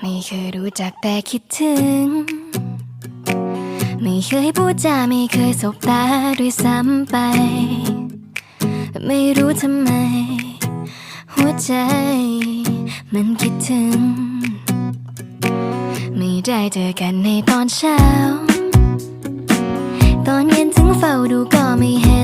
ไม่เคยรู้จักแต่คิดถึง ไม่เคยพูดจาไม่เคยสบตาด้วยซ้ำไป ไม่รู้ทำไม หัวใจมันคิดถึง ไม่ได้เจอกันในตอนเช้า ตอนเย็นถึงเฝ้าดูก็ไม่เห็น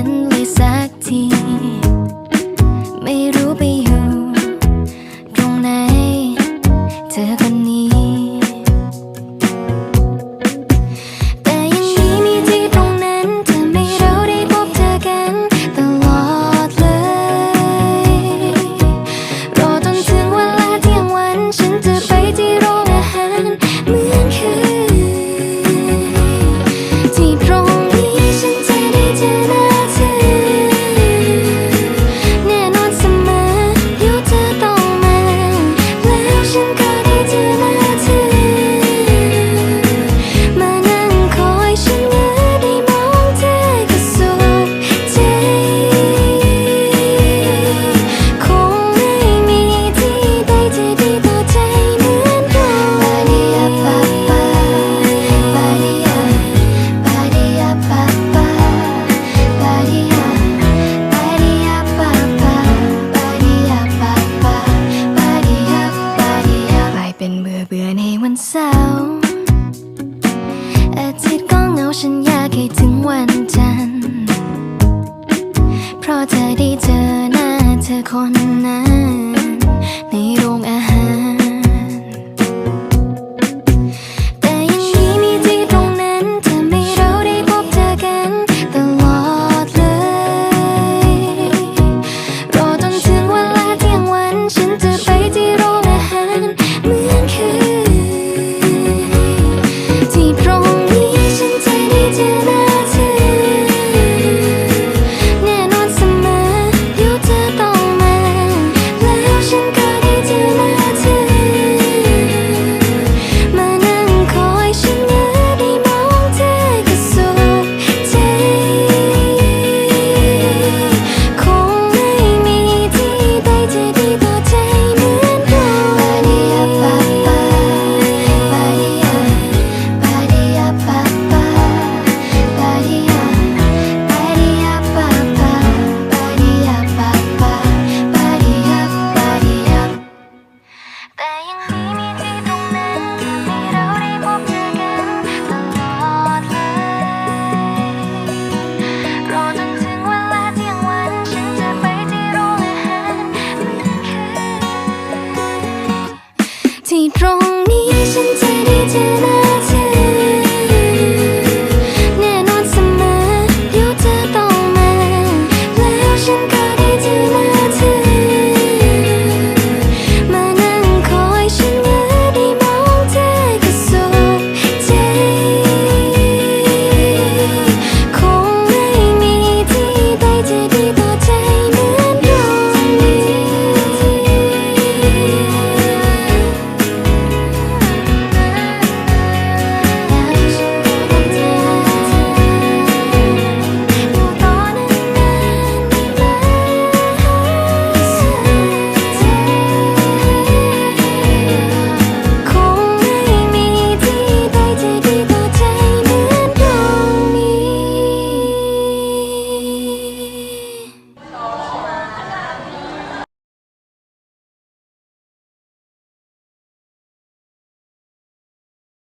คนนั้น ที่ตรงนี้ฉันจะได้เจอ